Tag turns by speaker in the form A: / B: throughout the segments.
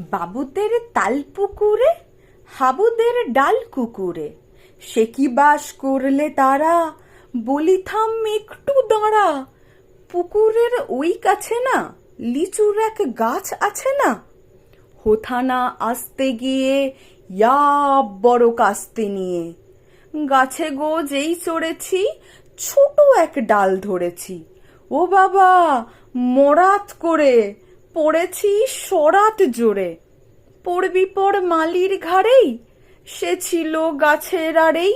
A: বাবুদের তাল পুকুরে হাবুদের ডাল কুকুরে সে কি বাস করলে তারা? বলি থাম একটু দাঁড়া। পুকুরের ওই কাছে না, লিচুর এক গাছ আছে না? হোথানা আসতে গিয়ে, ইয়া বড় কাস্তে নিয়ে। গাছে গো যেই চড়েছি, ছোট এক ডাল ধরেছি। ও বাবা, মরাত করে। পড়েছি সরাত জোরে। পড়বি পর মালির ঘাড়েই, সে ছিল গাছের আড়েই।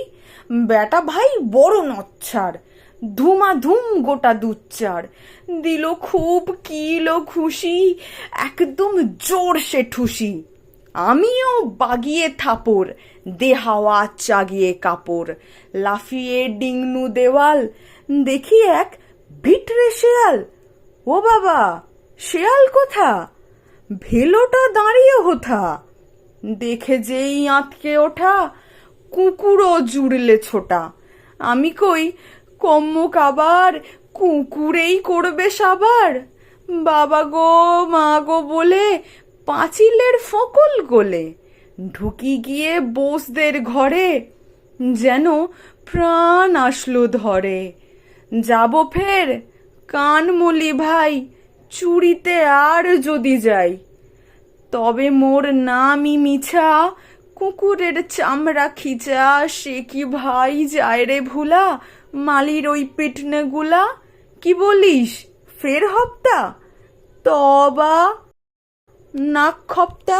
A: বেটা ভাই বড় নচ্ছার, ধুমাধুম গোটা দুচ্চার দিল খুব কিলো খুশি, একদম জোর সে ঠুসি। আমিও বাগিয়ে থাপড় দে হাওয়া চাগিয়ে কাপড়। লাফিয়ে ডিংনু দেওয়াল, দেখি এক ভিটরে শেয়াল। ও বাবা! শেয়াল কোথা? ভেলোটা দাঁড়িয়ে হোথা? দেখে যেই আঁতকে ওঠা, কুকুরও জুড়লে ছোটা। আমি কই, কম্মুক আবার কুকুরেই করবে সাবার? বাবা গো, মা গো বলে, পাঁচিলের ফকল গোলে। ঢুকি গিয়ে বোসদের ঘরে, যেন প্রাণ আসলো ধরে। যাব ফের, কানমলি ভাই চুরিতে আর যদি যাই, তবে মোর নামই মিছা, কুকুরের চামড়া খিচা, সে কি ভাই যায় রে ভুলা? মালির ওই পিটনে গুলা? কি বলিস? ফের হপ্তা? তবা? নাক খপ্তা?